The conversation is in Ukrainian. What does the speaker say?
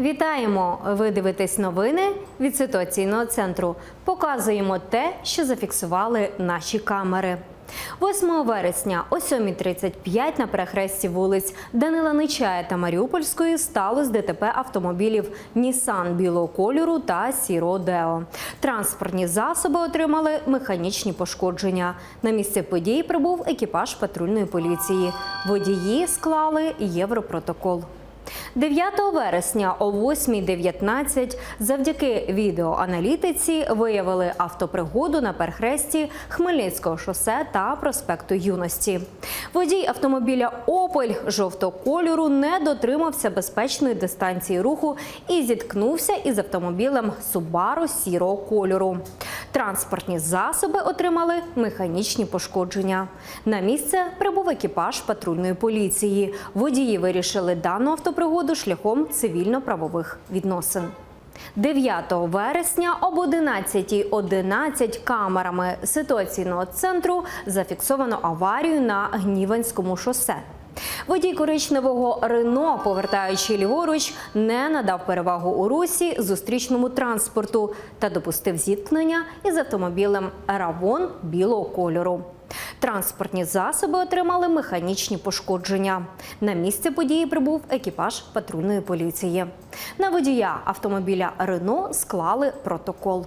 Вітаємо! Ви дивитесь новини від ситуаційного центру. Показуємо те, що зафіксували наші камери. 8 вересня о 7.35 на перехресті вулиць Данила Нечая та Маріупольської сталося ДТП автомобілів Нісан білого кольору та Сіро Део. Транспортні засоби отримали механічні пошкодження. На місце події прибув екіпаж патрульної поліції. Водії склали європротокол. 9 вересня о 8.19 завдяки відеоаналітиці виявили автопригоду на перехресті Хмельницького шосе та проспекту Юності. Водій автомобіля Опель жовтого кольору не дотримався безпечної дистанції руху і зіткнувся із автомобілем Subaru сірого кольору. Транспортні засоби отримали механічні пошкодження. На місце прибув екіпаж патрульної поліції. Водії вирішили дану автопригоду шляхом цивільно-правових відносин. 9 вересня об 11.11 камерами ситуаційного центру зафіксовано аварію на Гніванському шосе. Водій коричневого Рено, повертаючи ліворуч, не надав перевагу у русі зустрічному транспорту та допустив зіткнення із автомобілем Равон білого кольору. Транспортні засоби отримали механічні пошкодження. На місце події прибув екіпаж патрульної поліції. На водія автомобіля Рено склали протокол.